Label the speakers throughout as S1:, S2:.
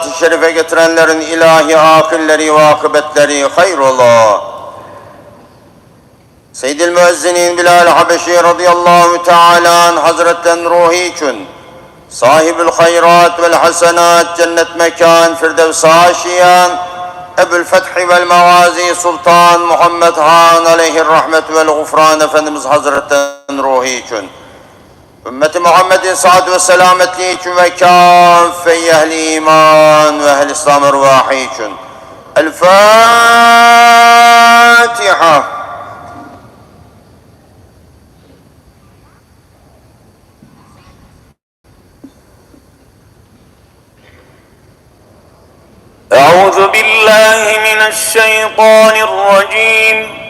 S1: zat-ı şerife getirenlerin ilahi akılleri ve akıbetleri hayır ola. Seyyidil Müezzinin Bilal Habeşi radıyallahu teala an hazretlerin ruhi için sahibül hayrat vel hasenat cennet mekan firdevs aşiyan Ebul Fethi vel Mevazi Sultan Muhammed Han aleyhi rahmet vel gufran Efendimiz Hazretlerinin ruhi için أمة محمد صلى الله عليه وسلم في أهل إيمان وأهل الإسلام أرواحيك الفاتحة.
S2: أعوذ بالله من الشيطان الرجيم.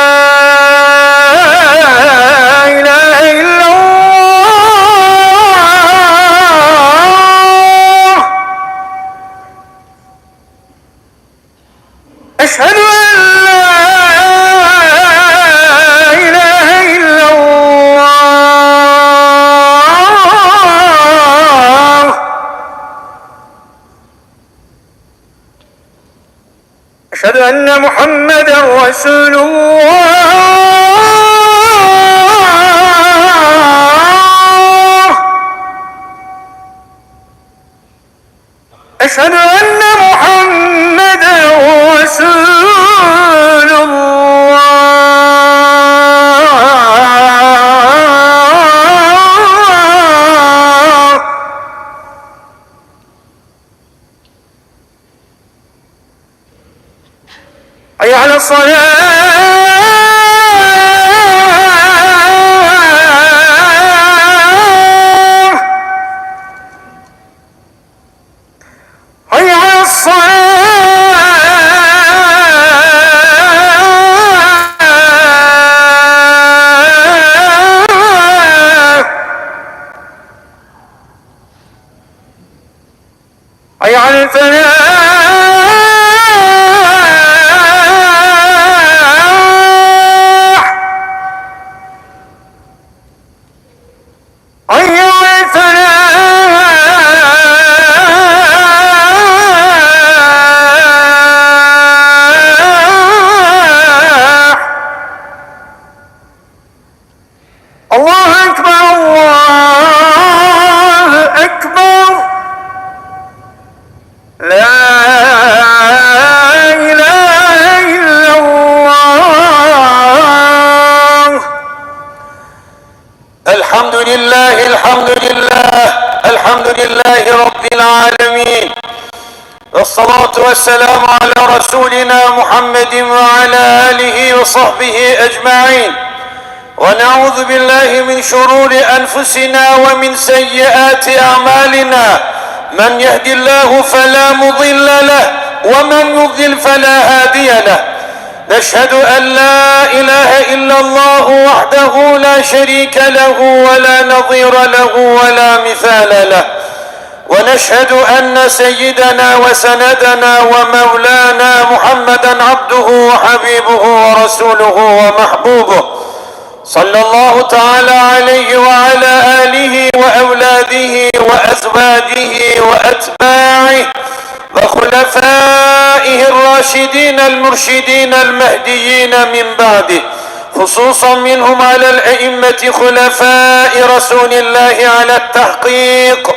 S2: أن محمدا رسول الله. أشهد أن صلاة وصحبه أجمعين. ونعوذ بالله من شرور أنفسنا ومن سيئات أعمالنا. من يهد الله فلا مضل له
S3: ومن يضلل فلا هادي له. نشهد أن لا إله إلا الله وحده لا شريك له ولا نظير له ولا مثال له. ونشهد أن سيدنا وسندنا ومولانا محمدا عبده وحبيبه ورسوله ومحبوبه. صلى الله تعالى عليه وعلى آله وأولاده وأزواجه وأتباعه وخلفائه الراشدين المرشدين المهديين من بعده. خصوصا منهم على الأئمة خلفاء رسول الله على التحقيق.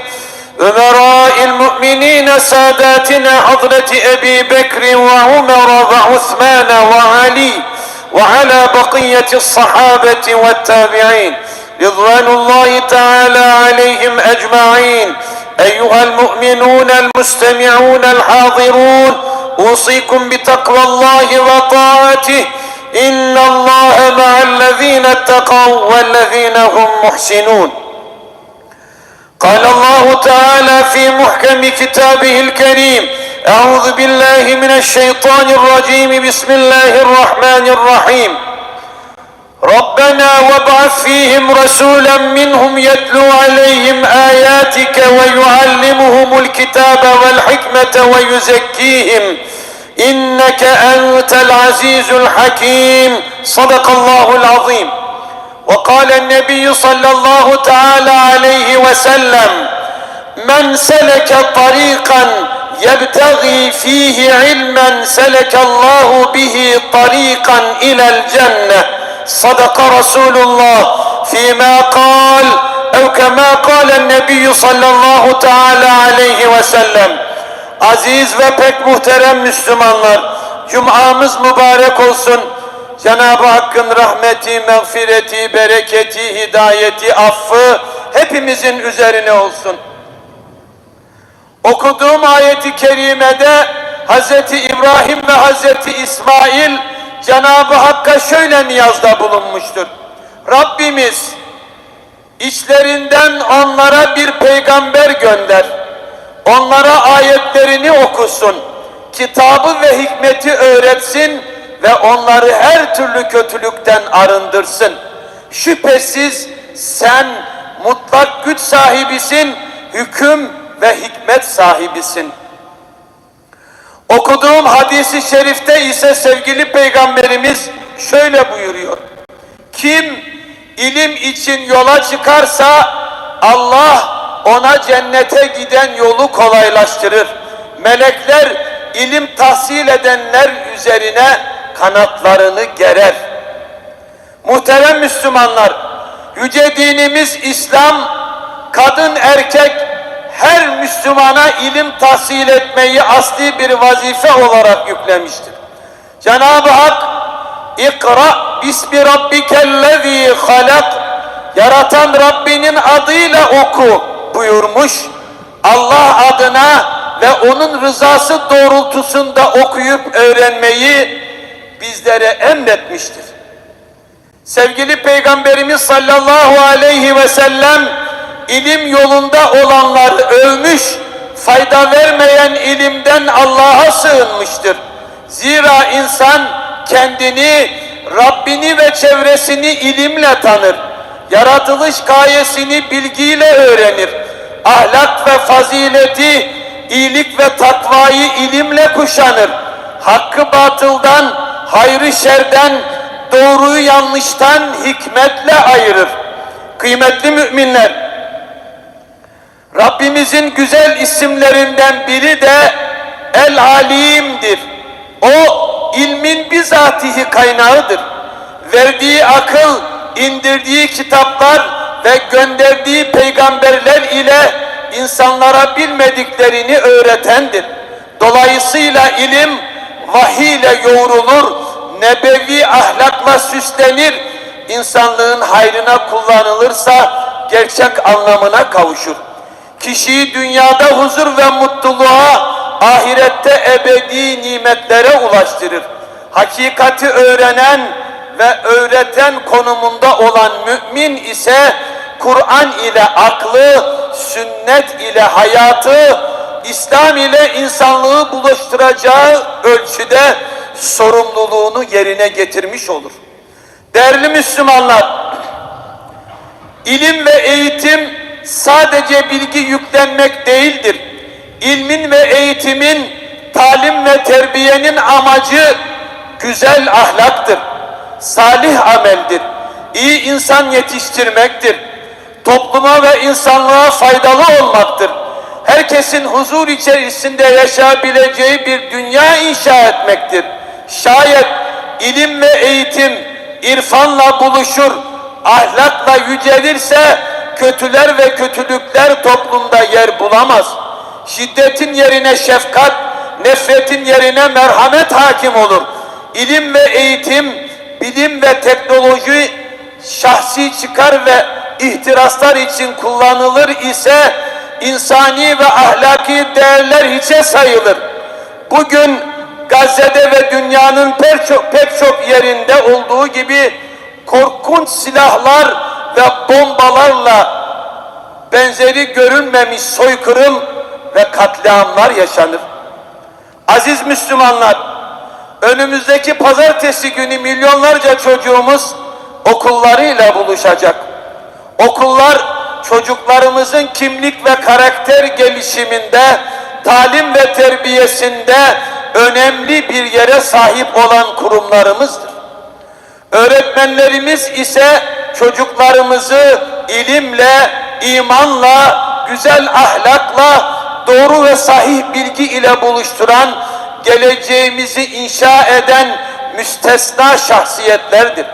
S3: المؤمنين ساداتنا حضرة أبي بكر وعمر وعثمان وعلي وعلى بقية الصحابة والتابعين رضوان الله تعالى عليهم أجمعين. أيها المؤمنون المستمعون الحاضرون أوصيكم بتقوى الله وطاعته. إن الله مع الذين اتقوا والذين هم محسنون. قال الله تعالى في محكم كتابه الكريم أعوذ بالله من الشيطان الرجيم بسم الله الرحمن الرحيم. ربنا وابعث فيهم رسولا منهم يتلو عليهم آياتك ويعلمهم الكتاب والحكمة ويزكيهم. إنك أنت العزيز الحكيم. صدق الله العظيم. وقال النبي صلى الله تعالى عليه وسلم من سلك طريقا يبتغي فيه علما سلك الله به طريقا الى الجنه صدق رسول الله فيما قال او كما قال النبي صلى الله تعالى عليه وسلم aziz ve pek muhterem Müslümanlar Cum'amız mübarek olsun Cenab-ı Hakk'ın rahmeti, mağfireti, bereketi, hidayeti, affı hepimizin üzerine olsun. Okuduğum ayeti kerimede Hz. İbrahim ve Hz. İsmail Cenab-ı Hakk'a şöyle niyazda bulunmuştur. Rabbimiz içlerinden onlara bir peygamber gönder. Onlara ayetlerini okusun. Kitabı ve hikmeti öğretsin ve onları her türlü kötülükten arındırsın. Şüphesiz sen mutlak güç sahibisin, hüküm ve hikmet sahibisin. Okuduğum hadisi şerifte ise sevgili peygamberimiz şöyle buyuruyor. Kim ilim için yola çıkarsa Allah ona cennete giden yolu kolaylaştırır. Melekler ilim tahsil edenler üzerine kanatlarını gerer. Muhterem Müslümanlar, yüce dinimiz İslam, kadın erkek her Müslümana ilim tahsil etmeyi asli bir vazife olarak yüklemiştir. Cenab-ı Hak İkra bismi rabbikellezî halak Yaratan Rabbinin adıyla oku buyurmuş. Allah adına ve onun rızası doğrultusunda okuyup öğrenmeyi bizlere emretmiştir. Sevgili Peygamberimiz sallallahu aleyhi ve sellem ilim yolunda olanları övmüş, fayda vermeyen ilimden Allah'a sığınmıştır. Zira insan kendini, Rabbini ve çevresini ilimle tanır. Yaratılış gayesini bilgiyle öğrenir. Ahlak ve fazileti, iyilik ve takvayı ilimle kuşanır. Hakkı batıldan, hayrı şerden, doğruyu yanlıştan hikmetle ayırır. Kıymetli müminler, Rabbimizin güzel isimlerinden biri de El Alim'dir. O ilmin bizatihi kaynağıdır. Verdiği akıl, indirdiği kitaplar ve gönderdiği peygamberler ile insanlara bilmediklerini öğretendir. Dolayısıyla ilim vahiy ile yoğrulur, nebevi ahlakla süslenir, insanlığın hayrına kullanılırsa gerçek anlamına kavuşur. Kişiyi dünyada huzur ve mutluluğa, ahirette ebedi nimetlere ulaştırır. Hakikati öğrenen ve öğreten konumunda olan mümin ise Kur'an ile aklı, sünnet ile hayatı, İslam ile insanlığı buluşturacağı ölçüde sorumluluğunu yerine getirmiş olur. Değerli Müslümanlar, ilim ve eğitim sadece bilgi yüklenmek değildir. İlmin ve eğitimin, talim ve terbiyenin amacı güzel ahlaktır, salih ameldir, iyi insan yetiştirmektir, topluma ve insanlığa faydalı olmaktır. Herkesin huzur içerisinde yaşayabileceği bir dünya inşa etmektir. Şayet ilim ve eğitim irfanla buluşur, ahlakla yücelirse kötüler ve kötülükler toplumda yer bulamaz. Şiddetin yerine şefkat, nefretin yerine merhamet hakim olur. İlim ve eğitim, bilim ve teknoloji şahsi çıkar ve ihtiraslar için kullanılır ise insani ve ahlaki değerler hiçe sayılır. Bugün Gazze'de ve dünyanın pek çok, pek çok yerinde olduğu gibi korkunç silahlar ve bombalarla benzeri görülmemiş soykırım ve katliamlar yaşanır. Aziz Müslümanlar, önümüzdeki pazartesi günü milyonlarca çocuğumuz okullarıyla buluşacak. Okullar çocuklarımızın kimlik ve karakter gelişiminde, talim ve terbiyesinde önemli bir yere sahip olan kurumlarımızdır. Öğretmenlerimiz ise çocuklarımızı ilimle, imanla, güzel ahlakla, doğru ve sahih bilgi ile buluşturan, geleceğimizi inşa eden müstesna şahsiyetlerdir.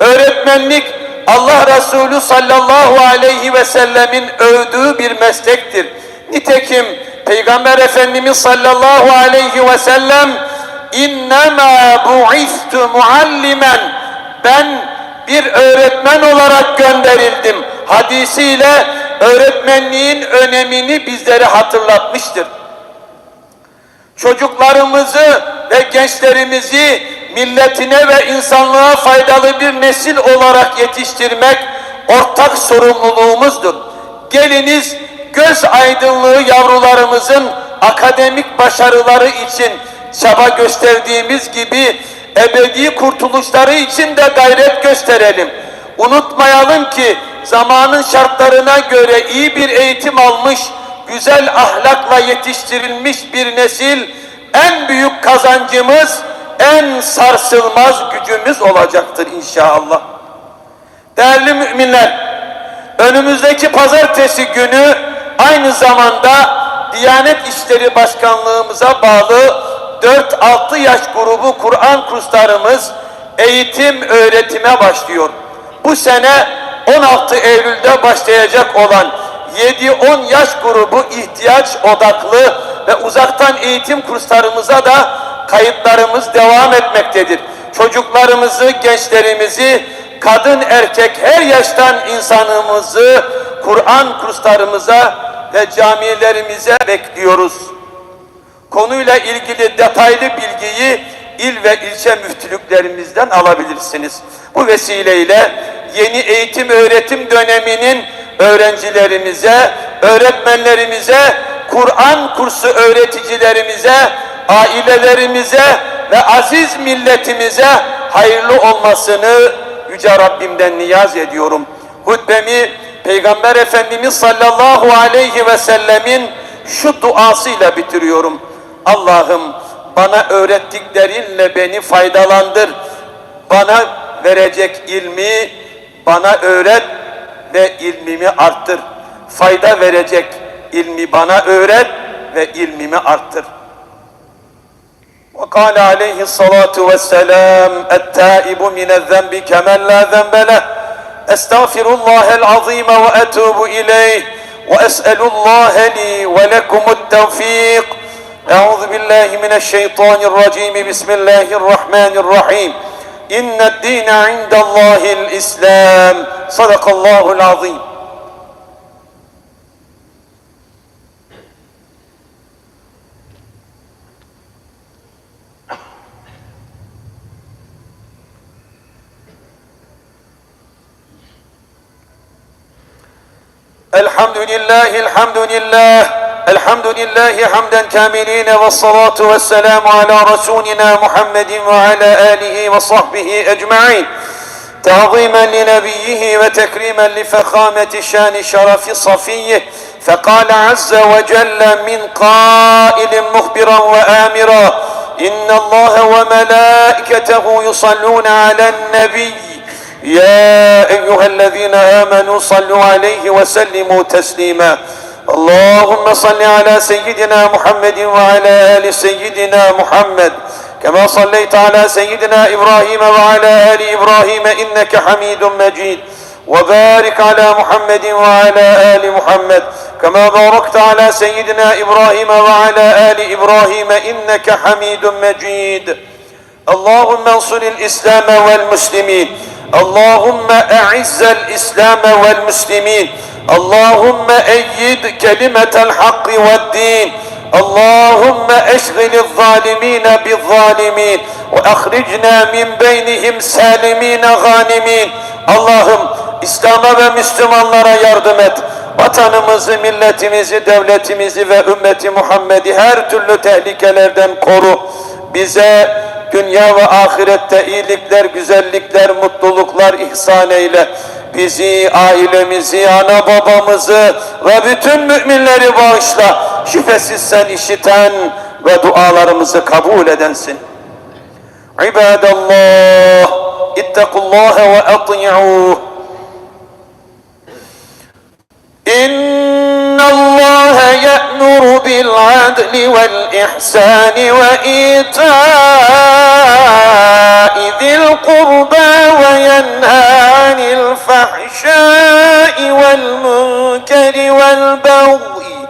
S3: Öğretmenlik Allah Resulü sallallahu aleyhi ve sellemin övdüğü bir meslektir. Nitekim Peygamber Efendimiz sallallahu aleyhi ve sellem innema bu'istu muallimen ben bir öğretmen olarak gönderildim hadisiyle öğretmenliğin önemini bizlere hatırlatmıştır. Çocuklarımızı ve gençlerimizi milletine ve insanlığa faydalı bir nesil olarak yetiştirmek ortak sorumluluğumuzdur. Geliniz göz aydınlığı yavrularımızın akademik başarıları için çaba gösterdiğimiz gibi ebedi kurtuluşları için de gayret gösterelim. Unutmayalım ki zamanın şartlarına göre iyi bir eğitim almış, güzel ahlakla yetiştirilmiş bir nesil en büyük kazancımız, en sarsılmaz gücümüz olacaktır inşallah. Değerli müminler, önümüzdeki pazartesi günü aynı zamanda Diyanet İşleri Başkanlığımıza bağlı 4-6 yaş grubu Kur'an kurslarımız eğitim öğretime başlıyor. Bu sene 16 Eylül'de başlayacak olan 7-10 yaş grubu ihtiyaç odaklı ve uzaktan eğitim kurslarımıza da kayıtlarımız devam etmektedir. Çocuklarımızı, gençlerimizi, kadın erkek her yaştan insanımızı Kur'an kurslarımıza ve camilerimize bekliyoruz. Konuyla ilgili detaylı bilgiyi il ve ilçe müftülüklerimizden alabilirsiniz. Bu vesileyle yeni eğitim öğretim döneminin öğrencilerimize, öğretmenlerimize, Kur'an kursu öğreticilerimize, ailelerimize ve aziz milletimize hayırlı olmasını Yüce Rabbimden niyaz ediyorum. Hutbemi Peygamber Efendimiz sallallahu aleyhi ve sellemin şu duasıyla bitiriyorum. Allah'ım bana öğrettiklerinle beni faydalandır. Bana verecek ilmi bana öğret ve ilmimi arttır. Fayda verecek ilmi bana öğret ve ilmimi arttır. وقال عليه الصلاة والسلام التائب من الذنب كمن لا ذنب له. أستغفر الله العظيم وأتوب إليه وأسأل الله لي ولكم التوفيق. أعوذ بالله من الشيطان الرجيم. بسم الله الرحمن الرحيم. إن الدين عند الله الإسلام. صدق الله العظيم. الحمد لله الحمد لله الحمد لله حمدا كاملين والصلاة والسلام على رسولنا محمد وعلى آله وصحبه أجمعين. تعظيما لنبيه وتكريما لفخامة شان شرف صفيه فقال عز وجل من قائل مخبرا وآمرا إن الله وملائكته يصلون على النبي يا أيها الذين آمنوا صلوا عليه وسلموا تسليما. اللهم صل على سيدنا محمد وعلى آل سيدنا محمد. كما صليت على سيدنا إبراهيم وعلى آل إبراهيم إنك حميد مجيد. وبارك على محمد وعلى آل محمد. كما باركت على سيدنا إبراهيم وعلى آل إبراهيم إنك حميد مجيد. اللهم انصر الإسلام والمسلمين. اللهم أعز الإسلام والمسلمين اللهم أيد كلمة الحق والدين اللهم اشغل الظالمين بالظالمين واخرجنا من بينهم سالمين غانمين Allah'ım İslam'a ve Müslümanlara yardım et. Vatanımızı, milletimizi, devletimizi ve ümmeti Muhammed'i her türlü tehlikelerden koru. Bize dünya ve ahirette iyilikler, güzellikler, mutluluklar ihsan eyle. Bizi, ailemizi, ana babamızı ve bütün müminleri bağışla. Şüphesiz sen işiten ve dualarımızı kabul edensin. İbadallah, ittakullaha ve ati'uh. İnnallaha ye'l يأمر بالعدل والإحسان وإيتاء ذي القربى وينهى عن الفحشاء والمنكر والبغي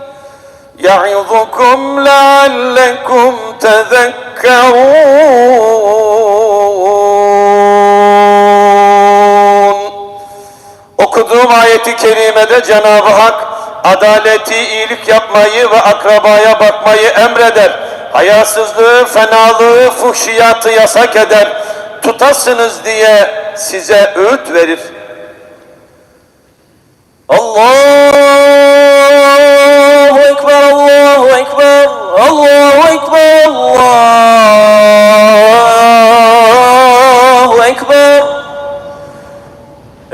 S3: يعظكم لعلكم تذكرون. Okuduğum ayeti kerimede Cenab-ı Hak adaleti, iyilik yapmayı ve akrabaya bakmayı emreder. Hayasızlığı, fenalığı, fuhşiyatı yasak eder. Tutasınız diye size öğüt verir. Allahu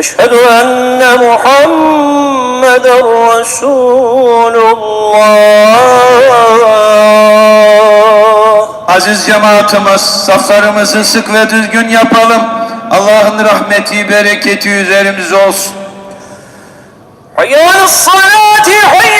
S3: أشهد أن محمد رسول الله
S2: Aziz cemaatimiz saflarımızı sık ve düzgün yapalım. Allah'ın rahmeti, bereketi üzerimize olsun.
S3: حي على الصلاة حي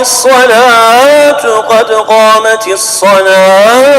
S3: الصلاة قد قامت الصلاة.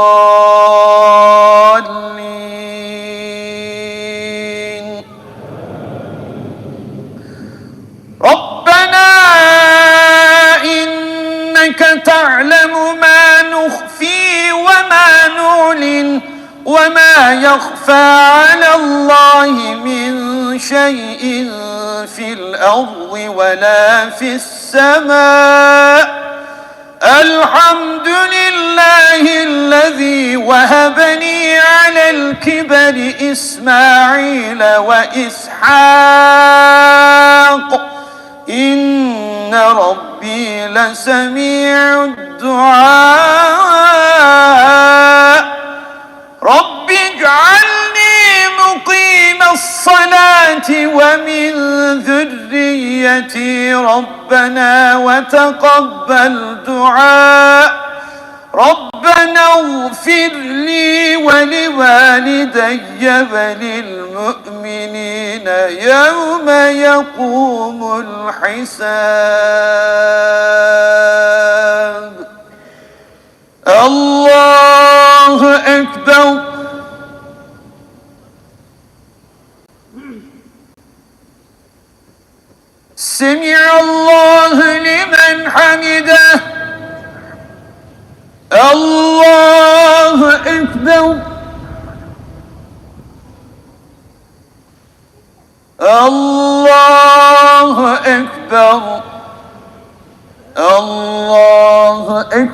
S3: تعلم ما نخفي وما نعلن وما يخفى على الله من شيء في الأرض ولا في السماء. الحمد لله الذي وهبني على الكبر إسماعيل وإسحاق. إن ربي لسميع الدعاء رب اجعلني مقيم الصلاة ومن ذريتي ربنا وتقبل دعاء ربنا اغفر لي ولوالدي وللمؤمنين يوم يقوم الحساب.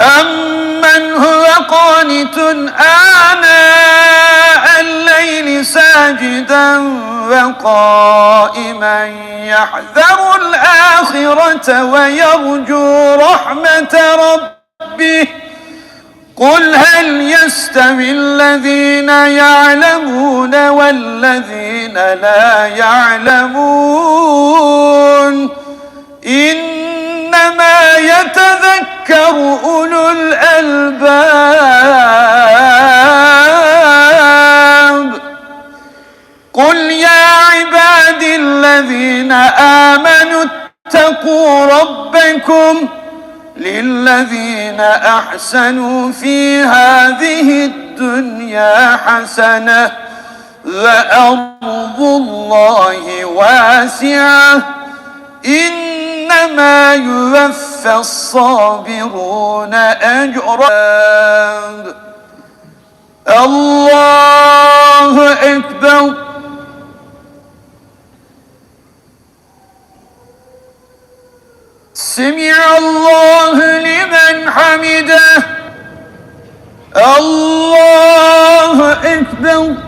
S3: أمن هو قانت آناء الليل ساجدا وقائما يحذر الآخرة ويرجو رحمة ربه قل هل يستوي الذين يعلمون والذين لا يعلمون إنما يتذكر أولو الألباب. قل يا عبادي الذين آمنوا اتقوا ربكم للذين أحسنوا في هذه الدنيا حسنة وأرض الله واسعة. إنما يوفى الصابرون أجرا الله أكبر. سمع الله لمن حمده. الله أكبر.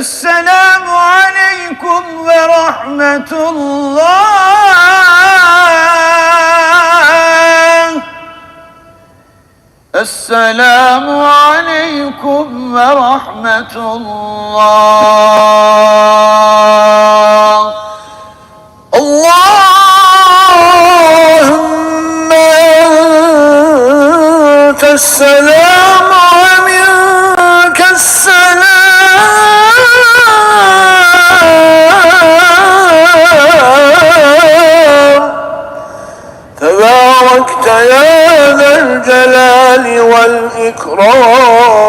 S2: السلام عليكم ورحمة الله. السلام عليكم ورحمة الله. اللهم أنت السلام والإكرام.